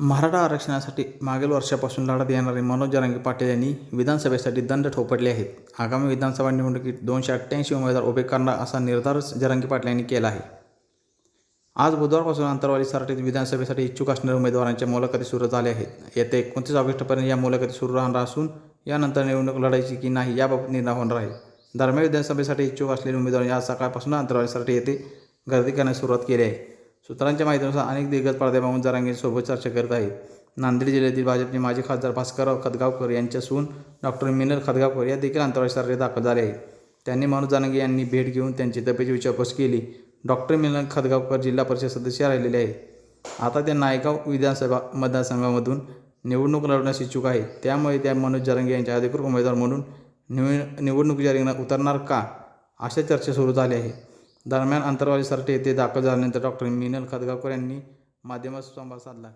मराठा आरक्षणासाठी मागील वर्षापासून लढत येणारे मनोज जरांगे पाटील यांनी विधानसभेसाठी दंड ठोपटले आहेत. आगामी विधानसभा निवडणुकीत दोनशे अठ्ठ्याऐंशी उमेदवार उभे करणार असा निर्धार जरांगे पाटील यांनी केला आहे. आज बुधवारपासून अंतरवाली सराटीत विधानसभेसाठी इच्छुक असणाऱ्या उमेदवारांच्या मुलाखती सुरू झाल्या आहेत. येत्या एकोणतीस ऑगस्टपर्यंत या मुलाखती सुरू राहणार असून यानंतर निवडणूक लढायची की नाही याबाबत निर्णय होणार आहे. दरम्यान विधानसभेसाठी इच्छुक असलेले उमेदवार आज सकाळपासून अंतरवाली सराटी येथे गर्दी करण्यास सुरुवात केली आहे. सूत्रांच्या माहितीनुसार अनेक दिग्गज पडद्यामागून जरांगेसोबत चर्चा करत आहेत. नांदेड जिल्ह्यातील भाजपचे माजी खासदार भास्करराव खदगावकर यांच्या सून डॉक्टर मिनल खदगावकर या देखील आंतरराष्ट्रीय दाखल झाले आहेत. त्यांनी मनोज जरांगे यांनी भेट घेऊन त्यांची तब्येची विचारपूस केली. डॉक्टर मिलन खदगावकर जिल्हा परिषद सदस्य राहिलेले आहेत. आता ते नायगाव विधानसभा मतदारसंघामधून निवडणूक लढवण्यास इच्छुक आहे त्यामुळे त्या मनोज जरांगे यांच्या अधिकृत उमेदवार म्हणून निव निवडणुकीच्या रिंगणात उतरणार का? अशा चर्चा सुरू झाली आहे दरम्यान अंतरवाली सरटे येथे दाखल झाल्यानंतर डॉक्टर मिनल खदगावकर यांनी माध्यमात संवाद साधला.